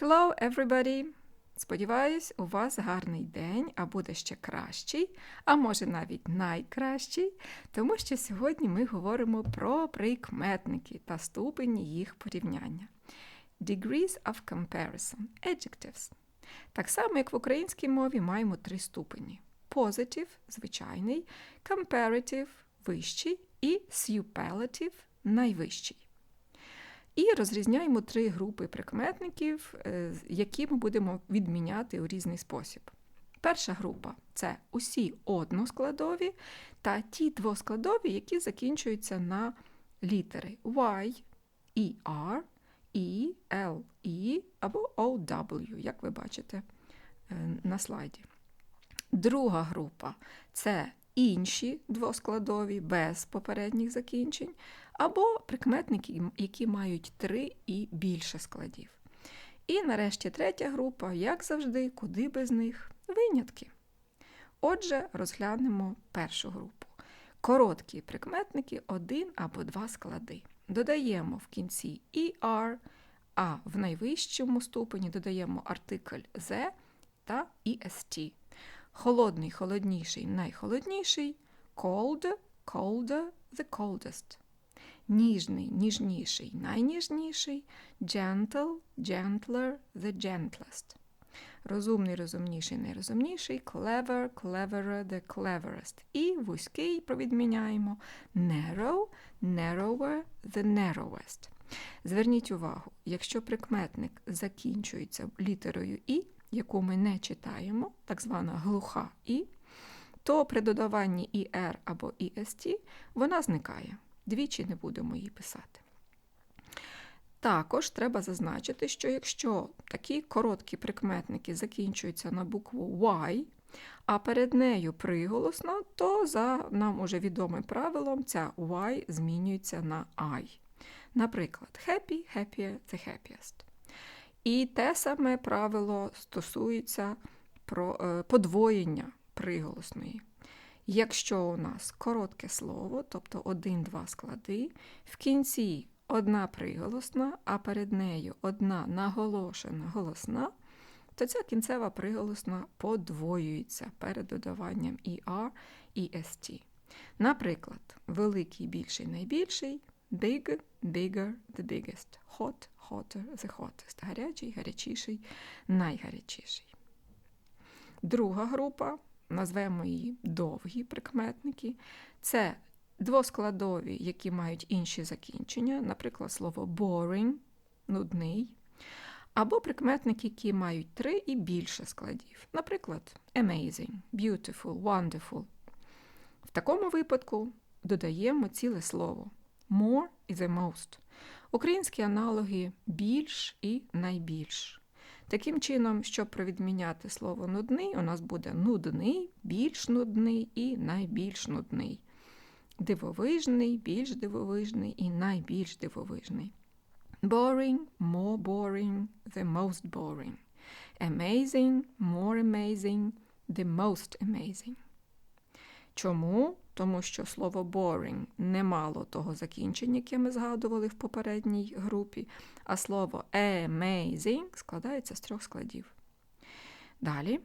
Hello, everybody! Сподіваюсь, у вас гарний день, а буде ще кращий, а може навіть найкращий, тому що сьогодні ми говоримо про прикметники та ступені їх порівняння. Degrees of comparison adjectives. Так само, як в українській мові, маємо три ступені: positive – звичайний, comparative – вищий і superlative – найвищий. І розрізняємо три групи прикметників, е, які ми будемо відміняти у різний спосіб. Перша група це усі односкладові та ті двоскладові, які закінчуються на літери Y, ER, E, L, E або OW, як ви бачите е, на слайді. Друга група це інші двоскладові без попередніх закінчень, або прикметники, які мають три і більше складів. І нарешті третя група, як завжди, куди без них винятки. Отже, розглянемо першу групу. Короткі прикметники один або два склади. Додаємо в кінці ER, а в найвищому ступені додаємо артикль the та EST. Холодний, холодніший, найхолодніший, cold, colder, the coldest. Ніжний, ніжніший, найніжніший, gentle, gentler, the gentlest. Розумний, розумніший, найрозумніший, clever, cleverer, the cleverest. І вузький провідміняємо narrow, narrower, the narrowest. Зверніть увагу, якщо прикметник закінчується літерою І, яку ми не читаємо, так звана глуха І, то при додаванні «ір» або «іст» вона зникає. Двічі не будемо її писати. Також треба зазначити, що якщо такі короткі прикметники закінчуються на букву Y, а перед нею приголосна, то за нам уже відомим правилом ця Y змінюється на I. Наприклад, happy, happier, the happiest. І те саме правило стосується про подвоєння приголосної. Якщо у нас коротке слово, тобто один-два склади, в кінці одна приголосна, а перед нею одна наголошена голосна, то ця кінцева приголосна подвоюється перед додаванням ER і ST. Наприклад, великий, більший, найбільший, big, bigger, the biggest, hot, hotter, the hottest, гарячий, гарячіший, найгарячіший. Друга група назвемо її довгі прикметники. Це двоскладові, які мають інші закінчення, наприклад, слово boring нудний. Або прикметники, які мають три і більше складів. Наприклад, amazing, beautiful, wonderful. В такому випадку додаємо ціле слово more і the most. Українські аналоги більш і найбільш. Таким чином, щоб провідміняти слово нудний, у нас буде нудний, більш нудний і найбільш нудний. Дивовижний, більш дивовижний і найбільш дивовижний. Boring, more boring, the most boring. Amazing, more amazing, the most amazing. Чому? Тому що слово boring не мало того закінчення, яке ми згадували в попередній групі, а слово amazing складається з трьох складів. Далі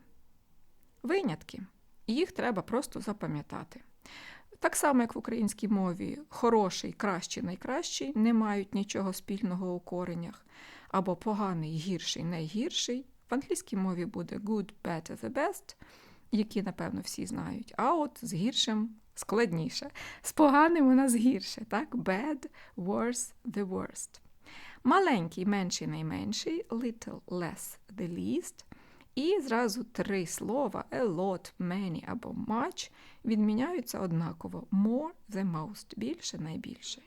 винятки. Їх треба просто запам'ятати. Так само, як в українській мові хороший, кращий, найкращий не мають нічого спільного у коренях, або поганий, гірший, найгірший. В англійській мові буде good, better, the best, які, напевно, всі знають. А от з гіршим складніше. З поганим у нас гірше. так? Bad, worse, the worst. Маленький, менший, найменший, little, less, the least. І зразу три слова a lot, many або much відміняються однаково more, the most, більше, найбільше.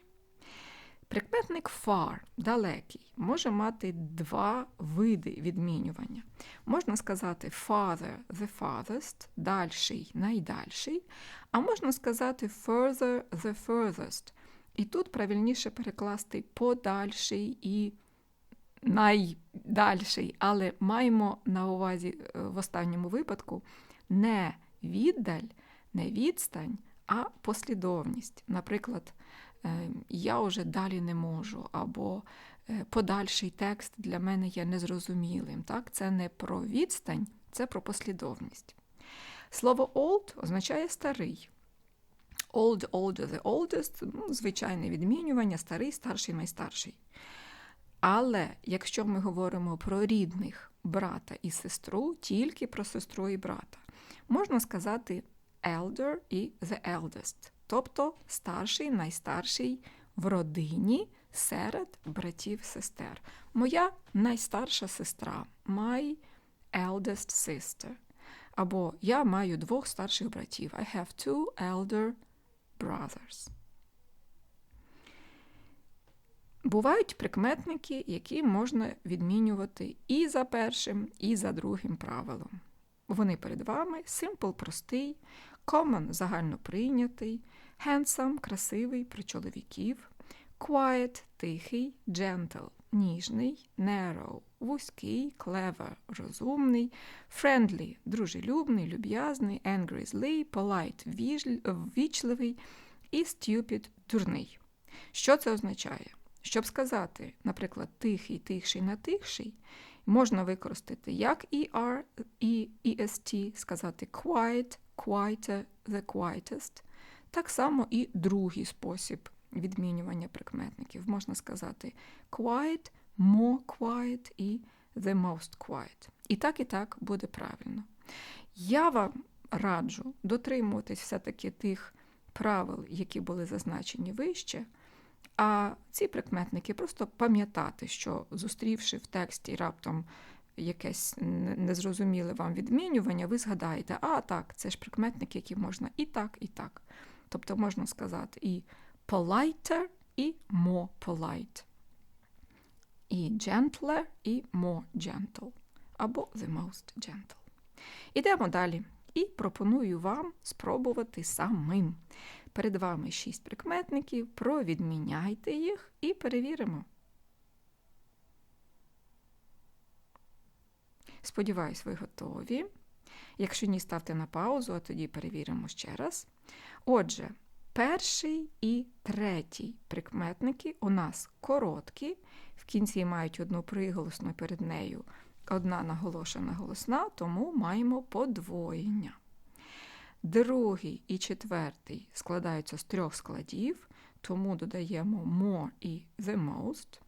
Прикметник far далекий може мати два види відмінювання. Можна сказати farther the farthest, дальший, найдальший, а можна сказати further the furthest. І тут правильніше перекласти подальший і найдальший, але маємо на увазі е, в останньому випадку не віддаль, не відстань, а послідовність. Наприклад, я вже далі не можу, або е, подальший текст для мене є незрозумілим. Так? Це не про відстань, це про послідовність. Слово old означає старий. Old, older, the oldest ну, звичайне відмінювання, старий, старший, найстарший. Але якщо ми говоримо про рідних брата і сестру, тільки про сестру і брата, можна сказати elder і the eldest, тобто старший, найстарший в родині серед братів сестер. Моя найстарша сестра, my eldest sister. Або я маю двох старших братів. I have two elder brothers. Бувають прикметники, які можна відмінювати і за першим, і за другим правилом. Вони перед вами simple простий, common загальноприйнятий, handsome красивий про чоловіків, quiet тихий, gentle ніжний, narrow вузький, clever розумний, friendly дружелюбний, люб'язний, angry злий, polite ввічливий і stupid дурний. Що це означає? Щоб сказати, наприклад, тихий, тихший, натихший, можна використати як ER і EST, сказати quiet, quieter, the quietest. Так само і другий спосіб відмінювання прикметників. Можна сказати quiet, more quiet і the most quiet. І так, і так буде правильно. Я вам раджу дотримуватись все-таки тих правил, які були зазначені вище. А ці прикметники просто пам'ятати, що зустрівши в тексті раптом якесь незрозуміле вам відмінювання, ви згадаєте, а так, це ж прикметники, які можна і так, і так. Тобто можна сказати і politer, і more polite, і gentler, і more gentle, або the most gentle. Ідемо далі. І пропоную вам спробувати самим. Перед вами шість прикметників, провідміняйте їх і перевіримо. Сподіваюсь, ви готові. Якщо ні, ставте на паузу, а тоді перевіримо ще раз. Отже, перший і третій прикметники у нас короткі, в кінці мають одну приголосну перед нею, одна наголошена голосна, тому маємо подвоєння. Другий і четвертий складаються з трьох складів, тому додаємо more і the most.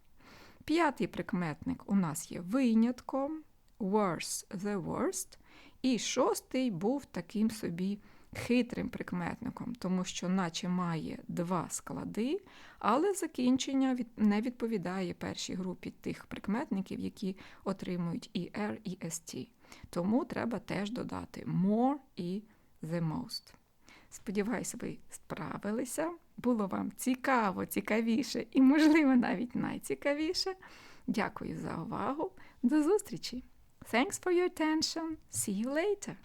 П'ятий прикметник у нас є винятком, worse the worst. І шостий був таким собі хитрим прикметником, тому що, наче має два склади, але закінчення не відповідає першій групі тих прикметників, які отримують і R, і ST. Тому треба теж додати more і the most. Сподіваюся, ви справилися. Було вам цікаво, цікавіше і, можливо, навіть найцікавіше. Дякую за увагу. До зустрічі! Thanks for your attention. See you later.